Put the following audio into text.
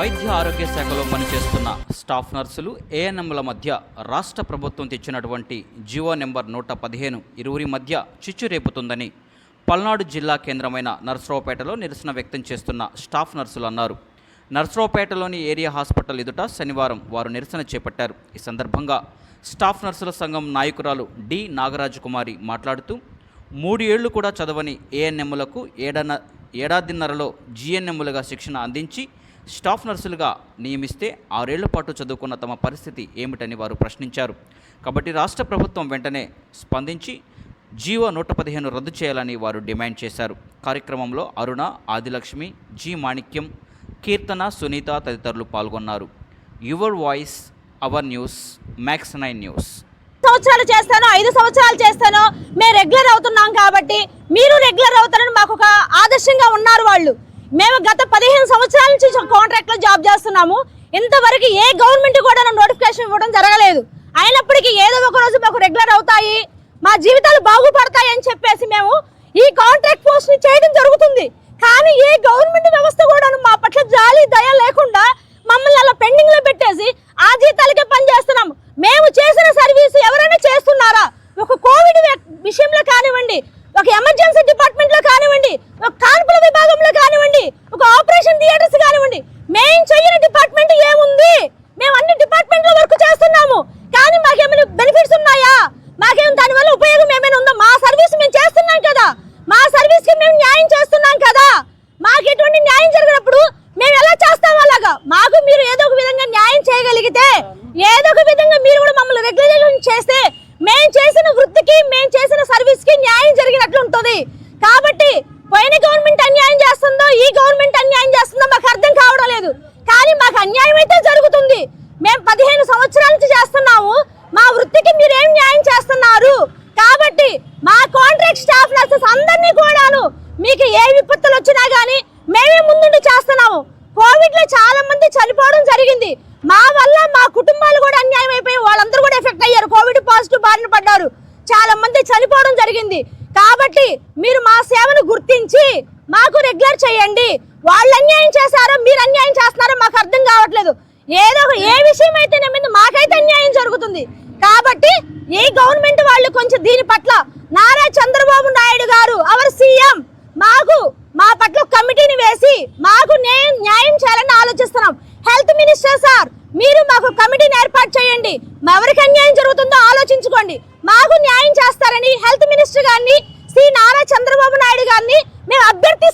వైద్య ఆరోగ్య శాఖలో పనిచేస్తున్న స్టాఫ్ నర్సులు ఏఎన్ఎంల మధ్య రాష్ట్ర ప్రభుత్వం తెచ్చినటువంటి జీవో నెంబర్ నూట పదిహేను ఇరువురి మధ్య చిచ్చు రేపుతుందని పల్నాడు జిల్లా కేంద్రమైన నర్సరావుపేటలో నిరసన వ్యక్తం చేస్తున్న స్టాఫ్ నర్సులు అన్నారు. నర్సరావుపేటలోని ఏరియా హాస్పిటల్ ఎదుట శనివారం వారు నిరసన చేపట్టారు. ఈ సందర్భంగా స్టాఫ్ నర్సుల సంఘం నాయకురాలు డి. నాగరాజు కుమారి మాట్లాడుతూ మూడు ఏళ్ళు కూడా చదవని ఏఎన్ఎంలకు ఏడన ఏడాదిన్నరలో జీఎన్ఎంలుగా శిక్షణ అందించి స్టాఫ్ నర్సులుగా నియమిస్తే ఆరేళ్ళ పాటు చదువుకున్న తమ పరిస్థితి ఏమిటని వారు ప్రశ్నించారు. కాబట్టి రాష్ట్ర ప్రభుత్వం వెంటనే స్పందించి జీవో నూట పదిహేను రద్దు చేయాలని వారు డిమాండ్ చేశారు. కార్యక్రమంలో అరుణ ఆదిలక్ష్మి జి మాణిక్యం కీర్తన సునీత తదితరులు పాల్గొన్నారు. Your voice our news Max nine news. సంవత్సరాలు చేస్తాను ఐదు సంవత్సరాలు చేస్తాను. మేము రెగ్యులర్ అవుతున్నాం కాబట్టి మీరు రెగ్యులర్ అవుతారని మాకు ఒక ఆదర్శంగా ఉన్నారు వాళ్ళు. మేము గత పదిహేను సంవత్సరాల నుంచి కాంట్రాక్ట్లో జాబ్ చేస్తున్నాము. ఇంతవరకు ఏ గవర్నమెంట్ కూడా నోటిఫికేషన్ ఇవ్వడం జరగలేదు. అయినప్పటికీ ఏదో ఒక రోజు మాకు రెగ్యులర్ అవుతాయి. మా జీవితాలు బాగుపడతాయి అని చెప్పేసి మేము ఈ కాంట్రాక్ట్ పోస్ట్ని చేయడం జరుగుతుంది. కానీ ఏ గవర్నమెంట్ వ్యవస్థ కూడా మా పట్ల జాలి దయ లేకుండా మమ్మల్ని అలా పెండింగ్లో పెట్టేసి ఆ జీతాలకే పని చేస్తున్నాం. మేము చేసిన సర్వీస్ ఎవరైనా చేస్తున్నారా? ఒక కోవిడ్ విషయంలో కానివ్వండి ఒక ఎమర్జెన్సీ డిపార్ట్మెంట్లో కానివ్వండి ఒక కాన్పుల విభాగంలో కానివ్వండి ఒక ఆపరేషన్ థియేటర్స్ కానివ్వండి మేము చెయ్యని డిపార్ట్మెంట్ ఏముంది మేము అన్ని డిపార్ట్మెంట్లో వర్క్ చేస్తున్నాము కానీ మాకేమైనా బెనిఫిట్స్ ఉన్నాయా మాకేం దానివల్ల ఉపయోగం ఏమైనా ఉందా మా సర్వీస్ మేము చేస్తున్నాం కదా మా సర్వీస్కి మేము న్యాయం చేస్తున్నాం కదా మాకు ఎటువంటి న్యాయం జరిగినప్పుడు మేము ఎలా మాకు మీరు ఏదో ఒక విధంగా న్యాయం చేయగలిగితే ఏదో ఒక విధంగా మీరు కూడా మమ్మల్ని రెగ్యులరైజేషన్ చేస్తే మేము చేసిన వృత్తికి మేము చేసిన సర్వీస్కి న్యాయం జరిగినట్లు ఉంటుంది. కాబట్టి పోయిన గవర్నమెంట్ అన్యాయం చేస్తుందో ఈ గవర్నమెంట్ అన్యాయం చేస్తుందో మాకు అర్థం కావడం లేదు. కానీ మాకు అన్యాయం అయితే జరుగుతుంది. మేము పదిహేను సంవత్సరాల నుంచి చేస్తున్నాము. మా వృత్తికి మీరు ఏం న్యాయం చేస్తున్నారు? కాబట్టి మా కాంట్రాక్ట్ స్టాఫ్ నర్సెస్ అందరినీ కూడాను మీకు ఏ విపత్తులు వచ్చినా గానీ మేమే ముందుండి చేస్తున్నాము. కోవిడ్లో చాలా మంది చనిపోవడం జరిగింది. మా వల్ల మా కుటుంబాలు కూడా అన్యాయం అయిపోయి వాళ్ళందరూ కూడా ఎఫెక్ట్ అయ్యారు. కోవిడ్ పాజిటివ్ బారిన పడ్డారు. చాలా మంది చనిపోవడం జరిగింది. కాబట్టి మీరు మా సేవను గుర్తించి మాకు రెగ్యులర్ చేయండి. వాళ్ళు అన్యాయం చేశారో మీరు అన్యాయం చేస్తున్నారో మాకు అర్థం కావట్లేదు. ఏదో ఒక- ఏ విషయం అయితే నమ్మింది మాకైతే అన్యాయం జరుగుతుంది. కాబట్టి ఈ గవర్నమెంట్ వాళ్ళు కొంచెం దీని పట్ల నారా చంద్రబాబు నాయుడు గారు అవర్ సీఎం మాకు పట్ల కమిటీని వేసి మాకు న్యాయం న్యాయం చేయాలని ఆలోచిస్తున్నాం. హెల్త్ మినిస్టర్ సార్ మీరు మాకు కమిటీని ఏర్పాటు చేయండి. మా ఎవరికి అన్యాయం జరుగుతుందో ఆలోచించుకోండి. మాకు న్యాయం చేస్తారని హెల్త్ మినిస్టర్ గారిని శ్రీ నారా చంద్రబాబు నాయుడు గారిని మేము అభ్యర్థి